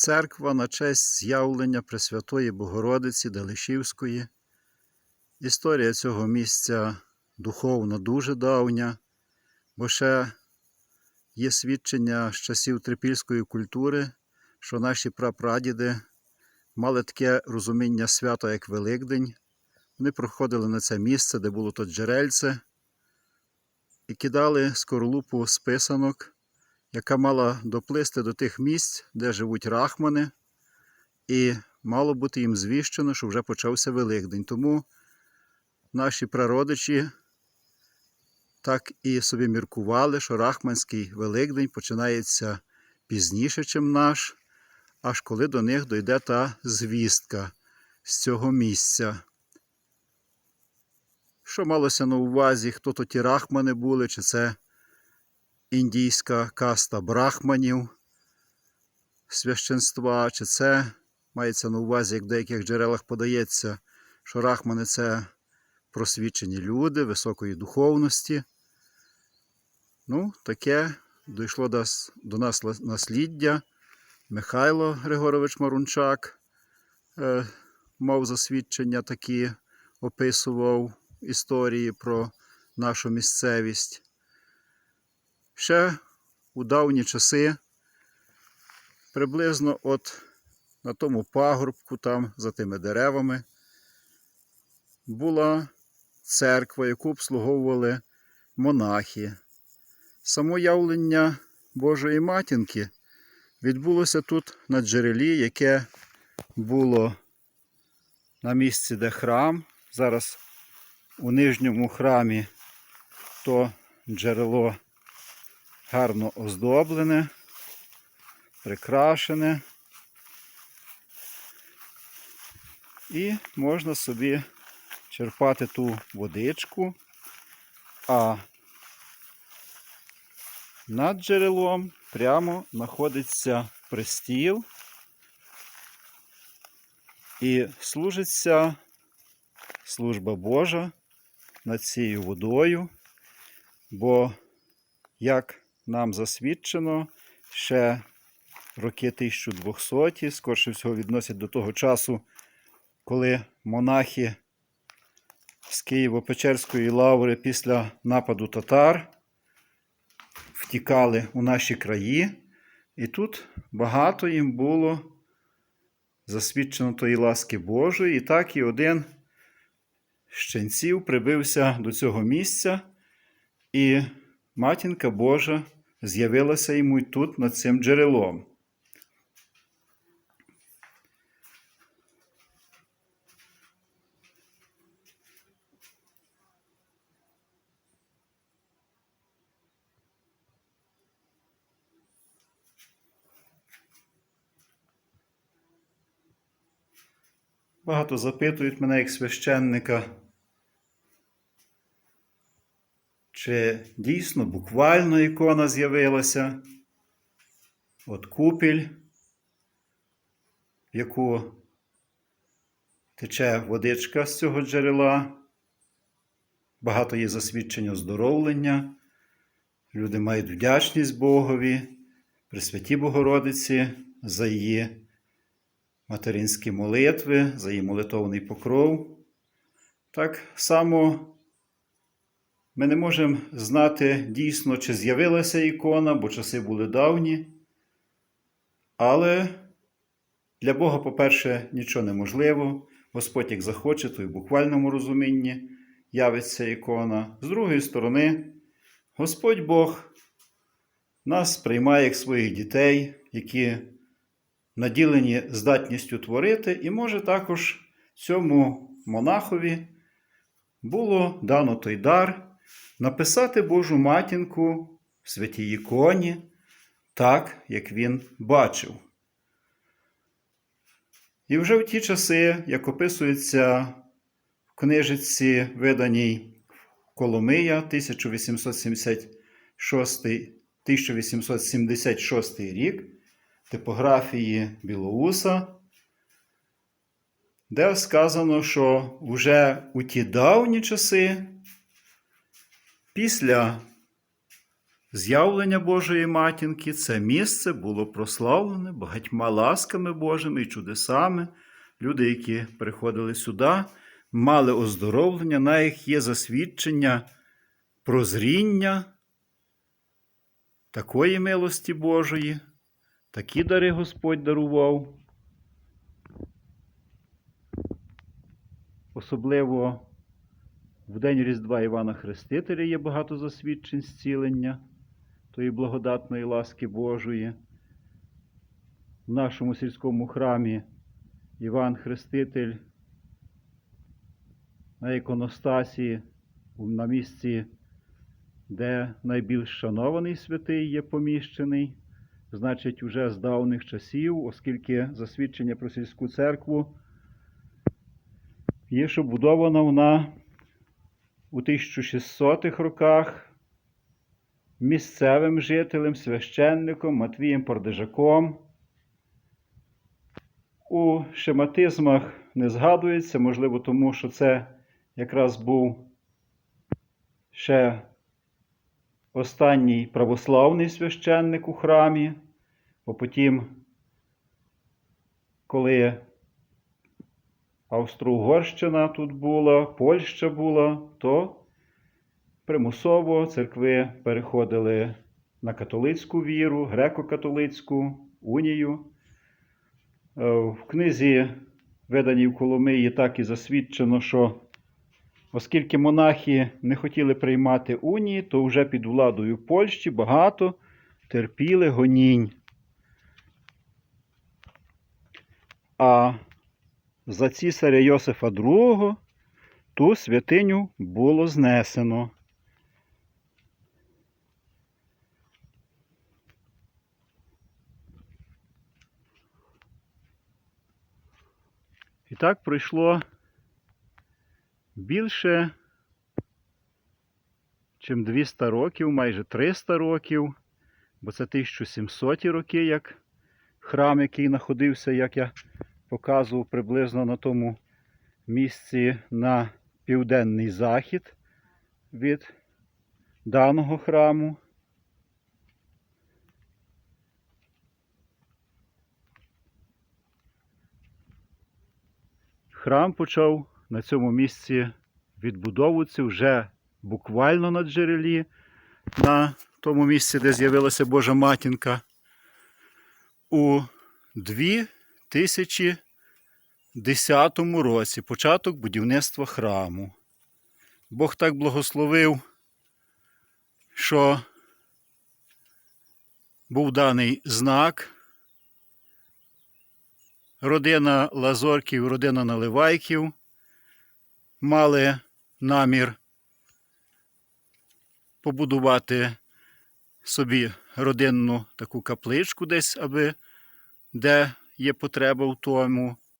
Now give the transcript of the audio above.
Церква на честь з'явлення Пресвятої Богородиці Делишівської. Історія цього місця духовно дуже давня, бо ще є свідчення з часів трипільської культури, що наші прапрадіди мали таке розуміння свята, як Великдень. Вони проходили на це місце, де було то джерельце, і кидали скорлупу з писанок, яка мала доплисти до тих місць, де живуть рахмани, і мало бути їм звіщено, що вже почався Великдень. Тому наші прародичі так і собі міркували, що Рахманський Великдень починається пізніше, ніж наш, аж коли до них дойде та звістка з цього місця. Що малося на увазі, хто то ті рахмани були, чи це індійська каста брахманів священства, чи це мається на увазі, як в деяких джерелах подається, що рахмани це просвічені люди високої духовності. Ну, таке дійшло до, нас насліддя. Михайло Григорович Марунчак е, мав засвідчення такі, описував історії про нашу місцевість. Ще у давні часи, приблизно от на тому пагорбку, там, за тими деревами, була церква, яку обслуговували монахи. Само явлення Божої матінки відбулося тут на джерелі, яке було на місці, де храм. Зараз у нижньому храмі то джерело гарно оздоблене, прикрашене. І можна собі черпати ту водичку, а над джерелом прямо знаходиться пристіл і служиться служба Божа над цією водою, бо, як нам засвідчено, ще роки 1200, скорше всього відносять до того часу, коли монахи з Києво-Печерської лаври після нападу татар втікали у наші краї, і тут багато їм було засвідчено тої ласки Божої, і так і один з ченців прибився до цього місця, і матінка Божа з'явилася йому й тут над цим джерелом. Багато запитують мене як священника, чи дійсно буквально ікона з'явилася, от купіль, в яку тече водичка з цього джерела, багато є засвідчень оздоровлення, люди мають вдячність Богові, Пресвятій Богородиці за її материнські молитви, за її молитовний покров. Так само ми не можемо знати дійсно, чи з'явилася ікона, бо часи були давні. Але для Бога, по-перше, нічого неможливо. Господь, як захоче, то й в буквальному розумінні явиться ікона. З другої сторони, Господь Бог нас приймає як своїх дітей, які наділені здатністю творити, і може також цьому монахові було дано той дар написати Божу матінку в святій іконі, так, як він бачив. І вже в ті часи, як описується в книжиці, виданій Коломия 1876, 1876 рік, типографії Білоуса, де сказано, що вже у ті давні часи, після з'явлення Божої матінки це місце було прославлене багатьма ласками Божими і чудесами. Люди, які приходили сюди, мали оздоровлення, на їх є засвідчення прозріння такої милості Божої, такі дари Господь дарував. Особливо в день Різдва Івана Хрестителя є багато засвідчень зцілення тої благодатної ласки Божої. В нашому сільському храмі Іван Хреститель на іконостасі, на місці, де найбільш шанований святий є поміщений, значить, уже з давних часів, оскільки засвідчення про сільську церкву є, що будована вона у 1600-х роках місцевим жителем, священником Матвієм Пордежаком. У шематизмах не згадується, можливо, тому що це якраз був ще останній православний священник у храмі, бо потім, коли Австро-Угорщина тут була, Польща була, то примусово церкви переходили на католицьку віру, греко-католицьку унію. Е, В книзі, виданій в Коломиї, так і засвідчено, що оскільки монахи не хотіли приймати унії, то вже під владою Польщі багато терпіли гонінь. А за цісаря Йосифа II ту святиню було знесено. І так пройшло більше, чим 200 років, майже 300 років, бо це 1700 роки, як храм, який знаходився, як я показував приблизно на тому місці на південний захід від даного храму. Храм почав на цьому місці відбудовуватися вже буквально на джерелі, на тому місці, де з'явилася Божа матінка. У 2010 році початок будівництва храму. Бог так благословив, що був даний знак. Родина Лазорків, родина Наливайків мали намір побудувати собі родинну таку капличку десь, аби де є потреба в тому.